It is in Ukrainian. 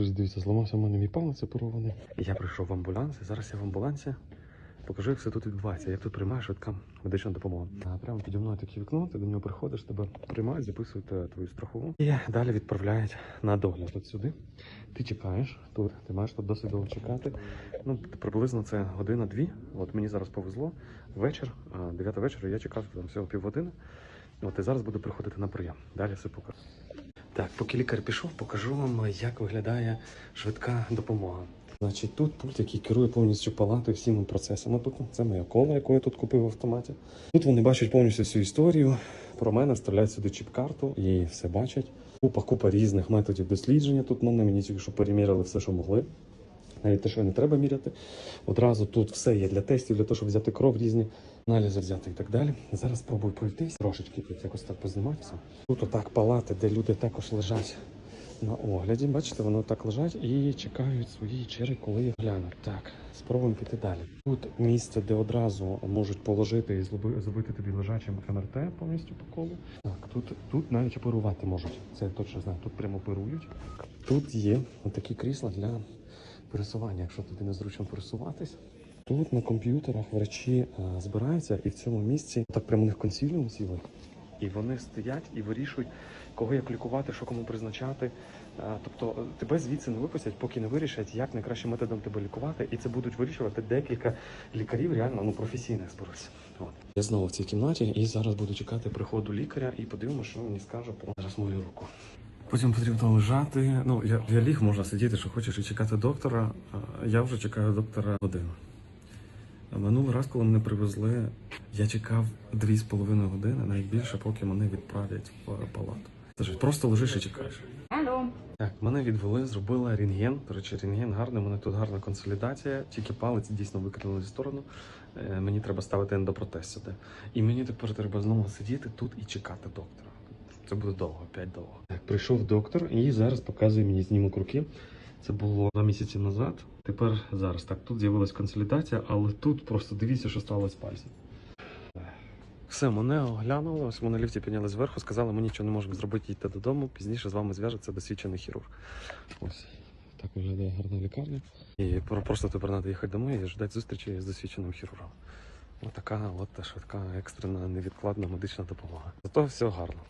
друзі, дивіться, зламався в мене мій палець оперований. Я прийшов в амбуланс, зараз я в амбулансі покажу, як все тут відбувається, як тут приймає швидка медична допомога. А прямо піді мною таке вікно, ти до нього приходиш, тебе приймають, записують е, твою страхову і далі відправляють на догляд от сюди. Ти чекаєш тут, ти маєш тут досить довго чекати. Ну, приблизно це година-дві. От мені зараз повезло. Вечір, 9 вечора, я чекав там всього півгодини. От і зараз буду приходити на прийом. Далі все покажу. Так, поки лікар пішов, покажу вам, як виглядає швидка допомога. Значить, тут пульт, який керує повністю палатою всіма процесами. Це моя кола, яку я тут купив в автоматі. Тут вони бачать повністю всю історію. Про мене вставляють сюди чіп-карту і все бачать. Купа, купа різних методів дослідження. Тут мене мені тільки що переміряли все, що могли. Навіть те, що не треба міряти. Одразу тут все є для тестів, для того, щоб взяти кров різні, аналізи взяти і так далі. Зараз спробую пройтись, трошечки тут якось так позніматися. Тут отак палати, де люди також лежать на огляді. Бачите, вони так лежать і чекають свої черги, коли їх глянуть. Так, спробуємо піти далі. Тут місце, де одразу можуть положити і зробити тобі лежачим МРТ повністю по колу. Так, тут, тут навіть оперувати можуть. Це я точно знаю. Тут прямо оперують. Тут є такі крісла для пересування, якщо тобі незручно пересуватись. Тут на комп'ютерах врачі а, збираються і в цьому місці так прямо у них консиліум цілий. І вони стоять і вирішують, кого як лікувати, що кому призначати. Тобто е, тебе звідси не випустять, поки не вирішать, як найкращим методом тебе лікувати, і це будуть вирішувати декілька лікарів, реально ну професійних зберуться. От я знову в цій кімнаті і зараз буду чекати приходу лікаря і подивимося, що мені скаже про зараз мою руку. Потім потрібно лежати. Ну я, я ліг, можна сидіти, що хочеш, і чекати доктора. Я вже чекаю доктора годину. А Минулий раз, коли мене привезли, я чекав дві з половиною години, навіть більше, поки мене відправлять в палату. Тож просто лежиш і чекаєш. Алло. Так, мене відвели, зробили рентген. До речі, рентген гарний, у мене тут гарна консолідація, тільки палець дійсно викинули в сторону. Е, Мені треба ставити ендопротез сюди. І мені тепер треба знову сидіти тут і чекати доктора. Це буде довго, п'ять довго. Так, прийшов доктор і зараз показує мені знімок руки. Це було два місяці назад. Тепер зараз так. Тут з'явилась консолідація, але тут просто дивіться, що сталося з пальцем. Все, мене оглянули, ось мене ліфті підняли зверху, сказали, ми нічого не можемо зробити, їдьте додому. Пізніше з вами зв'яжеться досвідчений хірург. Ось так виглядає гарна лікарня. І просто тепер треба їхати домой і ждати зустрічі з досвідченим хірургом. Ось така от швидка, екстрена, невідкладна медична допомога. Зато все гарно.